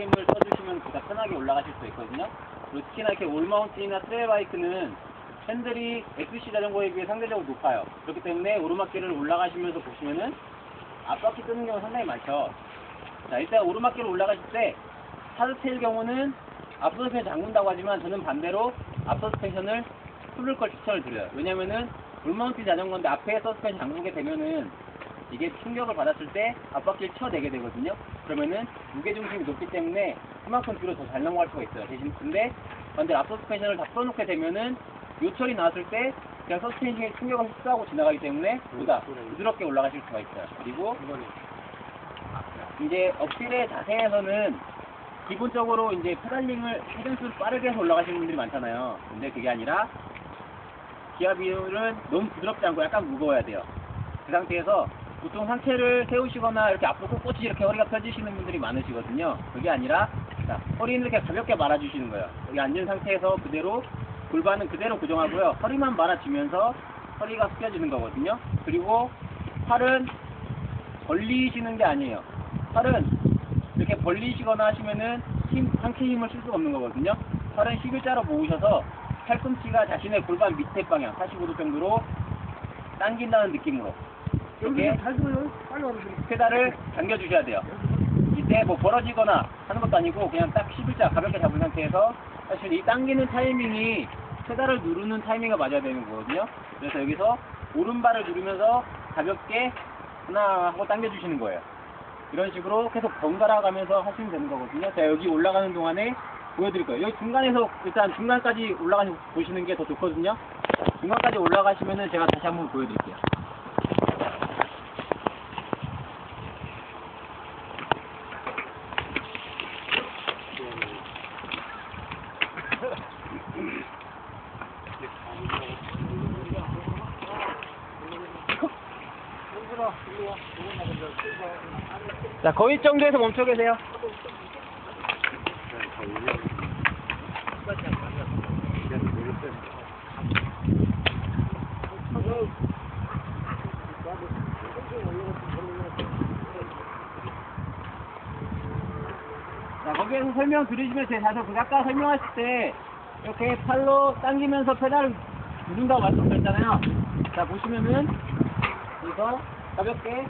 힘을 써주시면 보다 편하게 올라가실 수 있거든요. 그리고 특히나 이렇게 올마운틴이나 트레일 바이크는 핸들이 XC 자전거에 비해 상대적으로 높아요. 그렇기 때문에 오르막길을 올라가시면서 보시면은 앞바퀴 뜨는 경우가 상당히 많죠. 자, 일단 오르막길을 올라가실 때 하드테일 경우는 앞 서 스펜션 잠근다고 하지만 저는 반대로 앞 서 스펜션을 풀을 걸 추천을 드려요. 왜냐면은 올마운틴 자전거인데 앞에 서스펜션 잠그게 되면은 이게 충격을 받았을 때 앞바퀴를 쳐내게 되거든요. 그러면은 무게중심이 높기 때문에 그만큼 뒤로 더 잘 넘어갈 수가 있어요. 대신 근데 반대로 앞 서스펜션을 다 풀어놓게 되면은 요철이 나왔을 때 그냥 서스펜션에 충격을 흡수하고 지나가기 때문에 보다 부드럽게 올라가실 수가 있어요. 그리고 이제 어필의 자세에서는 기본적으로 이제 페달링을 회전수를 빠르게 해서 올라가시는 분들이 많잖아요. 근데 그게 아니라 기아 비율은 너무 부드럽지 않고 약간 무거워야 돼요. 그 상태에서 보통 상체를 세우시거나 이렇게 앞으로 꼿꼿이 이렇게 허리가 펴지시는 분들이 많으시거든요. 그게 아니라 자, 허리는 이렇게 가볍게 말아주시는 거예요. 여기 앉은 상태에서 그대로 골반은 그대로 고정하고요. 허리만 말아주면서 허리가 숙여지는 거거든요. 그리고 팔은 벌리시는 게 아니에요. 팔은 이렇게 벌리시거나 하시면은 힘, 상체 힘을 쓸 수가 없는 거거든요. 팔은 11자로 모으셔서 팔꿈치가 자신의 골반 밑에 방향 45도 정도로 당긴다는 느낌으로 이렇게. 페달을 당겨주셔야 돼요. 이때 뭐 벌어지거나 하는 것도 아니고 그냥 딱 11자 가볍게 잡은 상태에서 사실 이 당기는 타이밍이 페달을 누르는 타이밍이 맞아야 되는 거거든요. 그래서 여기서 오른발을 누르면서 가볍게 하나 하고 당겨주시는 거예요. 이런 식으로 계속 번갈아 가면서 하시면 되는 거거든요. 자, 여기 올라가는 동안에 보여드릴 거예요. 여기 중간에서 일단 중간까지 올라가시 보시는 게 더 좋거든요. 중간까지 올라가시면은 제가 다시 한번 보여드릴게요. 자, 거의 정도에서 멈춰 계세요. 자, 거기에서 설명 들으시면 제 자세 그 아까 설명하실 때 이렇게 팔로 당기면서 페달을 누른다고 말씀드렸잖아요. 자, 보시면은 여기 ¿Sabes qué?